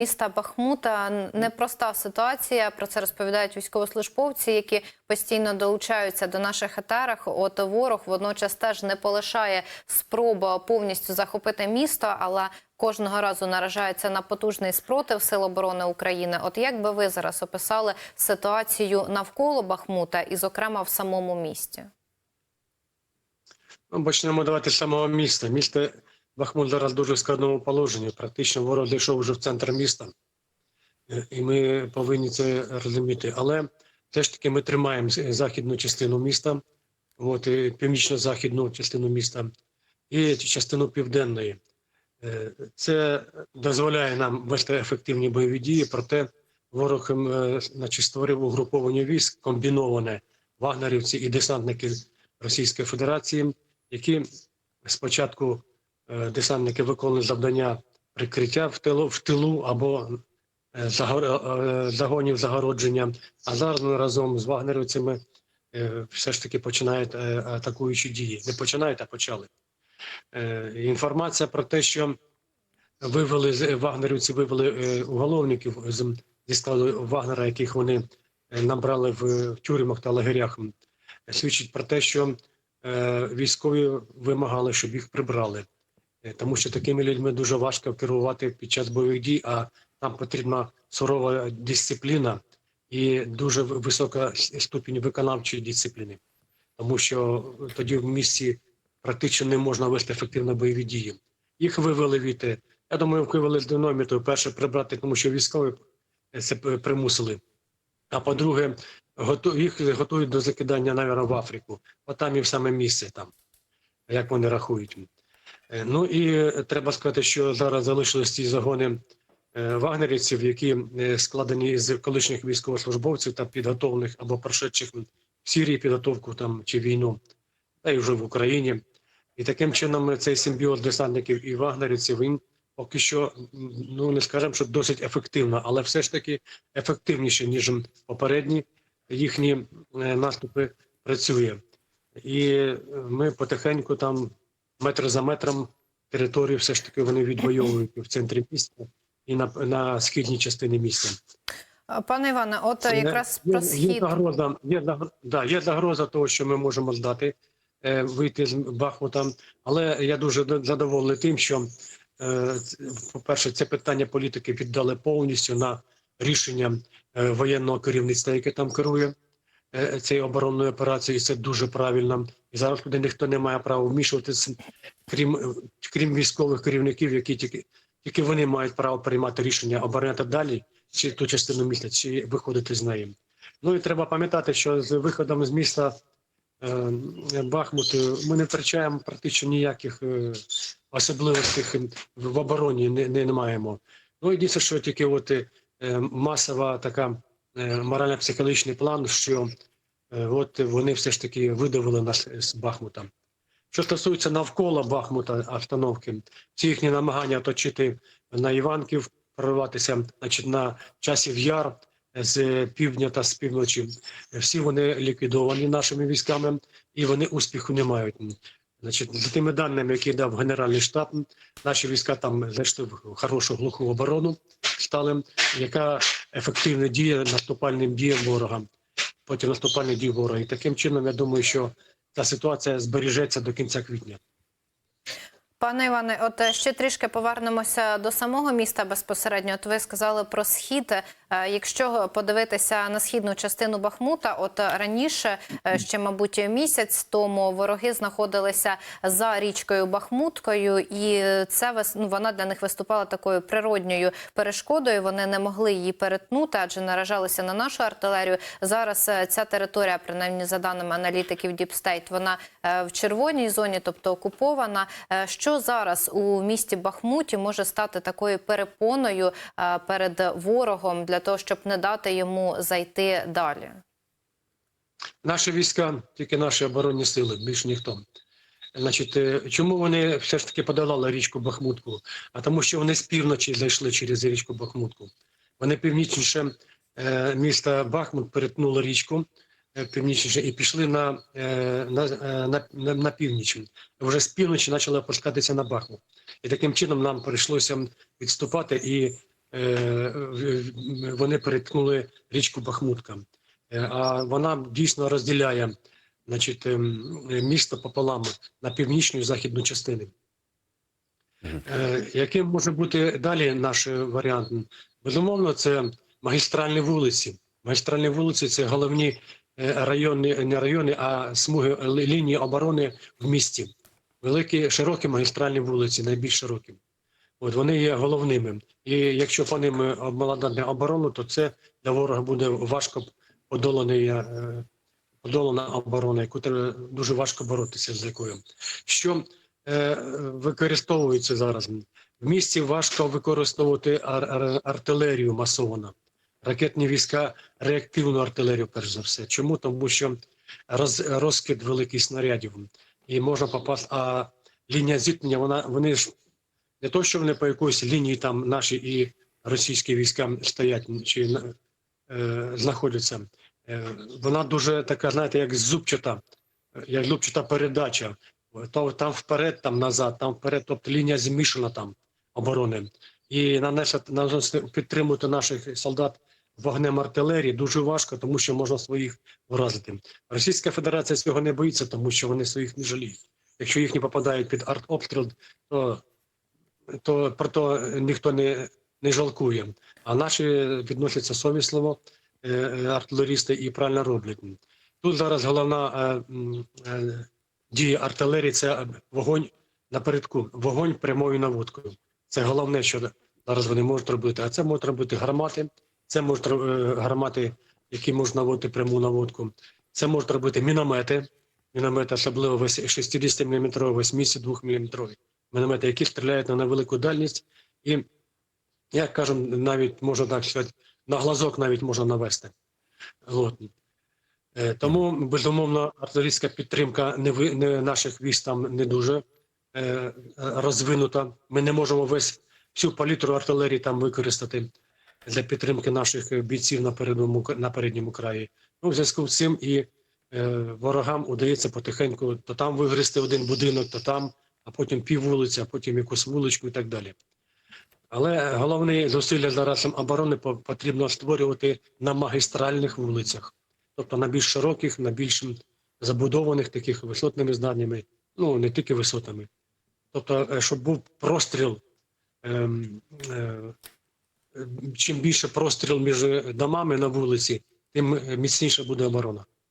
Міста Бахмута непроста ситуація. Про це розповідають військовослужбовці, які постійно долучаються до наших етерах. От ворог водночас теж не полишає спроба повністю захопити місто, але кожного разу наражається на потужний спротив Сил оборони України. От як би ви зараз описали ситуацію навколо Бахмута і, зокрема, в самому місті? Ну, почнемо давати самого міста. Місто Бахмут зараз дуже складному положенні. Практично ворог дійшов вже в центр міста, Е, і ми повинні це розуміти. Але все ж таки ми тримаємо західну частину міста, от, і північно-західну частину міста і частину південної. Е, Це дозволяє нам вести ефективні бойові дії, проте ворог е, значить, створив угруповання військ комбіноване вагнерівці і десантники Російської Федерації, які спочатку е, десантники виконували завдання прикриття в тилу, в тилу або е, е, загонів загородження. А зараз вони разом з вагнерівцями е, все ж таки починають е, атакуючі дії. Не починають, а почали. Е, Інформація про те, що вивели вагнерівці вивели е, уголовників зі складу Вагнера, яких вони е, набрали в, тюрмах та лагерях, свідчить про те, що е, військові вимагали, щоб їх прибрали. Е, Тому що такими людьми дуже важко керувати під час бойових дій, а там потрібна сурова дисципліна і дуже висока ступінь виконавчої дисципліни, тому що тоді в місті практично не можна вести ефективно бойові дії. Їх вивели від, е, я думаю, вивели з динаміту, перше прибрати, тому що військові це примусили. А по-друге, їх готують до закидання, навіть, в Африку. От там і в саме місце там, як вони рахують. Е, Ну і е, треба сказати, що зараз залишились ті загони е, вагнерівців, які складені з колишніх військовослужбовців та підготовлених або прошедших в Сирії підготовку там чи війну, та й вже в Україні. І таким чином цей симбіоз десантників і вагнерівців він поки що, ну не скажемо, що досить ефективно, але все ж таки ефективніше, ніж попередні їхні наступи працює. І ми потихеньку там метр за метром територію все ж таки вони відвоюють в центрі міста і на, на східній частині міста. Пане Іване, от Це якраз є, про є схід. загроза, є, да, є загроза того, що ми можемо здати, е, вийти з Бахмута. Але я дуже задоволений тим, що, е, по-перше, це питання політики віддали повністю на рішення е, воєнного керівництва, яке там керує е, цією оборонною операцією, і це дуже правильно. І зараз туди ніхто не має права вмішуватися, крім, крім військових керівників, які тільки, тільки вони мають право приймати рішення обороняти далі чи ту частину міста, чи виходити з неї. Ну і треба пам'ятати, що з виходом з міста е, Бахмут е, ми не втрачаємо практично ніяких е, особливостей в обороні не, не, маємо. Ну і дійсно, що тільки от е, масова така е, морально-психологічний план, що от вони все ж таки видавили нас з Бахмута. Що стосується навколо Бахмута обстановки, ці їхні намагання оточити на Іванків, прорватися значить, на часів яр з півдня та з півночі. Всі вони ліквідовані нашими військами, і вони успіху не мають. Значить, за тими даними, які дав Генеральний штаб, наші війська там зайшли в хорошу глуху оборону, стали, яка ефективно діє наступальним діям ворога, проти наступальних дій ворога. І таким чином, я думаю, що та ситуація збережеться до кінця квітня. Пане Іване, от е, ще трішки повернемося до самого міста безпосередньо. От ви сказали про схід. Е, Якщо подивитися на східну частину Бахмута, от е, раніше, ще мабуть місяць тому, вороги знаходилися за річкою Бахмуткою, і це ну, вона для них виступала такою природньою перешкодою. Вони не могли її перетнути, адже наражалися на нашу артилерію. Зараз ця територія, принаймні за даними аналітиків State, вона в червоній зоні, тобто окупована. Е, Що зараз у місті Бахмуті може стати такою перепоною е, перед ворогом для того, щоб не дати йому зайти далі? Наші війська, тільки наші оборонні сили, більш ніхто. Значить, е, чому вони все ж таки подолали річку Бахмутку? А тому, що вони з півночі зайшли через річку Бахмутку. Вони північніше е, міста Бахмут перетнули річку північніше і пішли на, е, на, е, на, на, на північ. Вже з півночі почали опускатися на Бахмут. І таким чином нам прийшлося відступати і е, вони переткнули річку Бахмутка. Е, А вона дійсно розділяє значить, ем, місто пополам на північну і західну частини. Е, Яким може бути далі наш е, варіант? Безумовно, це магістральні вулиці. Магістральні вулиці це головні е, райони, не райони, а смуги е, лінії оборони в місті. Великі, широкі магістральні вулиці, найбільш широкі. От вони є головними. І якщо по ним е, обладнати оборону, то це для ворога буде важко подоланий, е, подолана оборона, яку треба дуже важко боротися з якою. Що е, використовується зараз? В місті важко використовувати ар- ар- артилерію масовану, ракетні війська, реактивну артилерію, перш за все. Чому? Тому що роз, розкид великих снарядів і можна попасти. А лінія зіткнення, вона вони ж не то, що вони по якоїсь лінії там наші і російські війська стоять чи е, знаходяться. Е, вона дуже така, знаєте, як зубчата, як зубчата передача. То там вперед, там назад, там вперед, тобто лінія змішана там оборони. І нанести- підтримувати наших солдат вогнем артилерії дуже важко, тому що можна своїх вразити. Російська Федерація цього не боїться, тому що вони своїх не жаліють. Якщо їх не попадають під артобстріл, то, то про то ніхто не, не жалкує. А наші відносяться совісливо, е, е, артилерісти, і правильно роблять. Тут зараз головна е, е, дія артилерії це вогонь напередку, вогонь прямою наводкою. Це головне, що зараз вони можуть робити. А це можуть робити гармати, це можуть е, гармати, які можуть наводити пряму наводку. Це можуть робити міномети, міномети, особливо 60 мм, 82 мм міномети, які стріляють на невелику дальність. І, як кажемо, навіть можна так сказати, на глазок навіть можна навести. От. Е, Тому, безумовно, артилерійська підтримка не ви- не наших військ там не дуже е, розвинута. Ми не можемо весь всю палітру артилерії там використати для підтримки наших бійців на передньому, на передньому краї. Ну, в зв'язку з цим і е, ворогам удається потихеньку то там вигризти один будинок, то там, а потім пів вулиці, а потім якусь вуличку і так далі. Але головне зусилля зараз оборони потрібно створювати на магістральних вулицях, тобто на більш широких, на більш забудованих таких висотними зданнями, ну не тільки висотами. Тобто, е, щоб був простріл, ем, е, чим більше простріл між домами на вулиці, тим міцніша буде оборона.